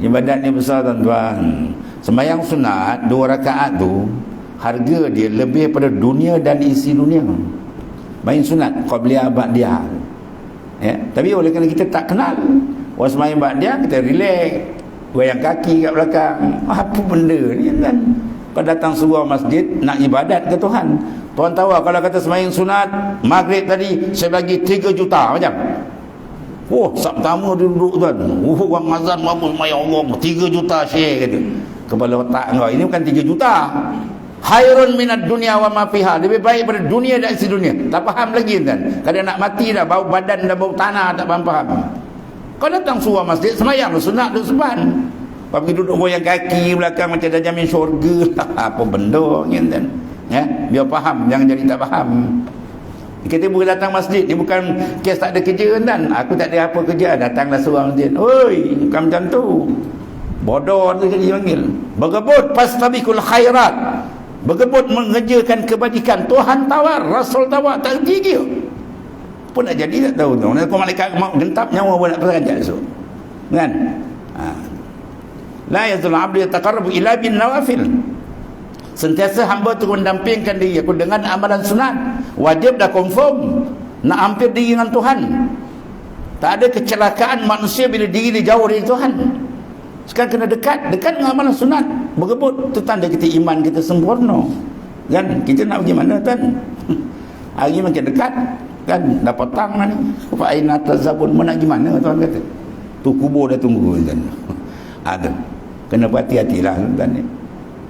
Ibadat ni besar tuan-tuan. Sembahyang sunat dua rakaat tu harga dia lebih pada dunia dan isi dunia. Main sunat qabliyah ba'diyah. Ya, tapi oleh kerana kita tak kenal, orang sembahyang ba'diyah kita relax, goyang kaki kat belakang. Apa benda ni kan? Kau datang sebuah masjid nak ibadat ke Tuhan. Tuhan tahu kalau kata sembahyang sunat maghrib tadi saya bagi 3 juta macam. Oh, sak pertama dia duduk tuan. Oh, orang azan mampus mai Allah 3 juta share kata. Kepala otak kau ini bukan 3 juta. Hairun minat dunia wa ma fiha. Lebih baik pada dunia dan isi dunia. Tak faham lagi kan. Kadang nak mati dah bau badan dah bau tanah tak faham faham. Kau datang suruh masjid semayang sunat tu sepan. Pergi duduk goyang kaki belakang macam dah jamin syurga. Apa benda ni kan. Ya, biar faham jangan jadi tak faham. Kita bukan datang masjid ni bukan kes tak ada kerja kan? Aku tak ada apa kerja datanglah seorang masjid. Oi bukan macam tu. Bodoh tu jadi panggil. Bergebut pastabikul khairat. Bergebut mengerjakan kebajikan. Tuhan tawar Rasul tawar tak gigi pun nak jadi tak tahu. Tu aku malaikat mau gentap nyawa pun nak pergi so kan? Ha. la yazul abdi yataqarrabu ila bin nawafil Sentiasa hamba tu mendampingkan diri aku dengan amalan sunat. Wajib dah confirm nak hampir diri dengan Tuhan. Tak ada kecelakaan manusia bila diri dia jauh dari Tuhan. Sekarang kena dekat, dekat dengan amalan sunat. Bergebut, itu tanda kita iman kita sempurna. Kan? Kita nak pergi mana kan? Hari makin dekat, kan? Dah petang ni. Fa'ina tazabun, mau nak pergi mana Tuhan kata? Tu kubur dah tunggu kan? Ada. Kena berhati-hatilah kan?